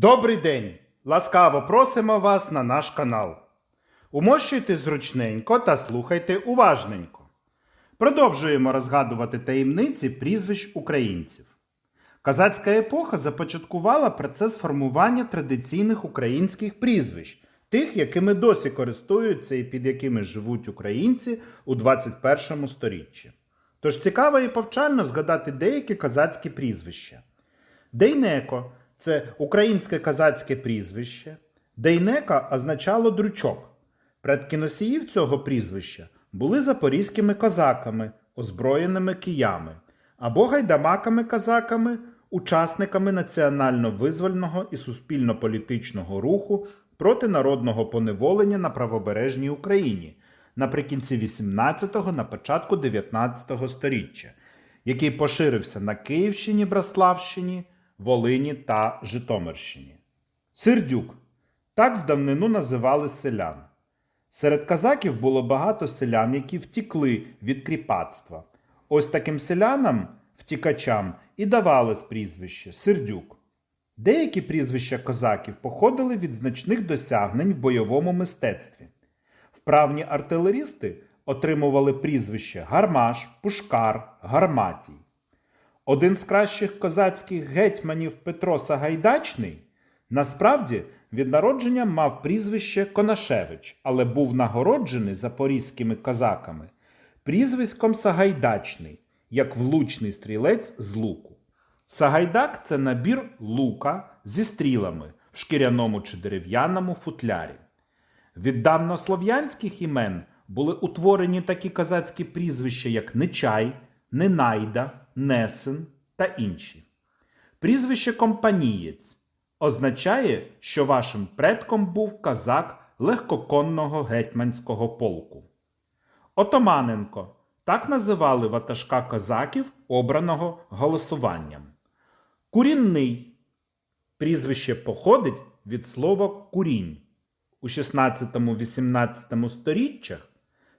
Добрий день! Ласкаво просимо вас на наш канал. Умощуйте зручненько та слухайте уважненько. Продовжуємо розгадувати таємниці прізвищ українців. Казацька епоха започаткувала процес формування традиційних українських прізвищ, тих, якими досі користуються і під якими живуть українці у 21 сторіччі. Тож цікаво і повчально згадати деякі казацькі прізвища. Дейнеко це українське казацьке прізвище. Дейнека означало дручок. Предки носіїв цього прізвища були запорізькими козаками, озброєними киями, або гайдамаками-казаками, учасниками національно-визвольного і суспільно-політичного руху проти народного поневолення на правобережній Україні наприкінці 18-го на початку 19-го сторіччя, який поширився на Київщині, Браславщині, Волині та Житомирщині. Сердюк так в давнину називали селян. Серед казаків було багато селян, які втікли від кріпацтва. Ось таким селянам, втікачам, і давалось прізвище Сердюк. Деякі прізвища козаків походили від значних досягнень в бойовому мистецтві. Вправні артилерісти отримували прізвище Гармаш, Пушкар, Гарматій. Один з кращих козацьких гетьманів Петро Сагайдачний насправді від народження мав прізвище Конашевич, але був нагороджений запорізькими козаками прізвиськом Сагайдачний, як влучний стрілець з луку. Сагайдак це набір лука зі стрілами в шкіряному чи дерев'яному футлярі. Від давнослов'янських імен були утворені такі казацькі прізвища, як Нечай, Ненайда, Несен та інші. Прізвище Компанієць означає, що вашим предком був казак легкоконного гетьманського полку. Отоманенко так називали ватажка козаків, обраного голосуванням. Курінний прізвище походить від слова курінь. У 16-18 сторіччях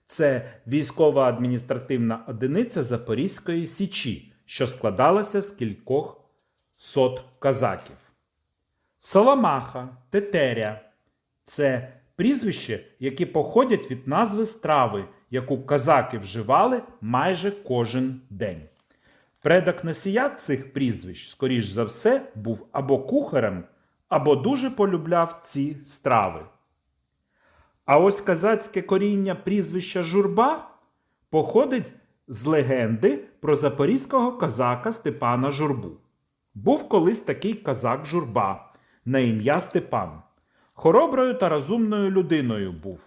це військова адміністративна одиниця Запорізької Січі, що складалася з кількох сот казаків. Соломаха, Тетеря це прізвище, які походять від назви страви, яку казаки вживали майже кожен день. Предок носія цих прізвищ, скоріш за все, був або кухарем, або дуже полюбляв ці страви. А ось казацьке коріння прізвища Журба походить з легенди про запорізького козака Степана Журбу. Був колись такий казак Журба на ім'я Степан. Хороброю та розумною людиною був.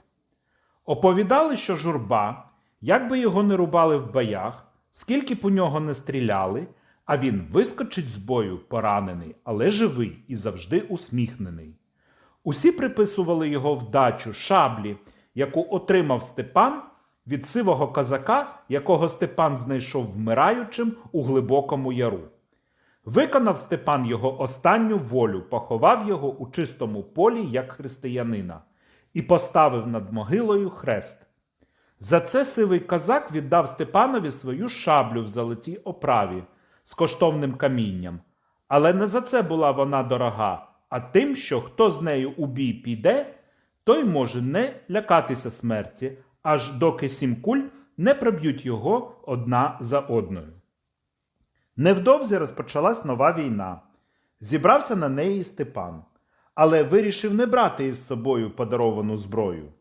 Оповідали, що журба, як би його не рубали в боях, скільки б у нього не стріляли, а він вискочить з бою поранений, але живий і завжди усміхнений. Усі приписували його вдачу шаблі, яку отримав Степан від сивого казака, якого Степан знайшов вмираючим у глибокому яру. Виконав Степан його останню волю, поховав його у чистому полі як християнина і поставив над могилою хрест. За це сивий казак віддав Степанові свою шаблю в золотій оправі з коштовним камінням. Але не за це була вона дорога, а тим, що хто з нею у бій піде, той може не лякатися смерті, аж доки сім куль не проб'ють його одна за одною. Невдовзі розпочалась нова війна. Зібрався на неї Степан, але вирішив не брати із собою подаровану зброю.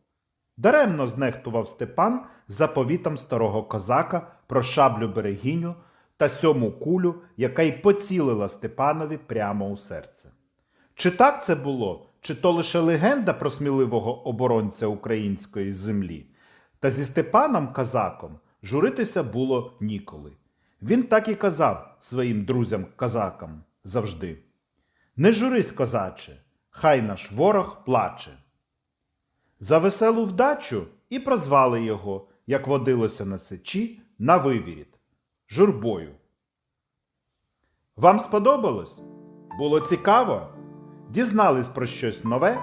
Даремно знехтував Степан заповітом старого козака про шаблю берегиню та сьому кулю, яка й поцілила Степанові прямо у серце. Чи так це було, чи то лише легенда про сміливого оборонця української землі? Та зі Степаном Казаком журитися було ніколи. Він так і казав своїм друзям-казакам завжди: Не журись, козаче, хай наш ворог плаче. За веселу вдачу і прозвали його, як водилося на сечі, на вивіріт журбою. Вам сподобалось? Було цікаво? Дізнались про щось нове?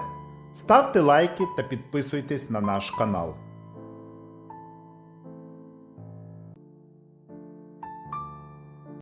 Ставте лайки та підписуйтесь на наш канал.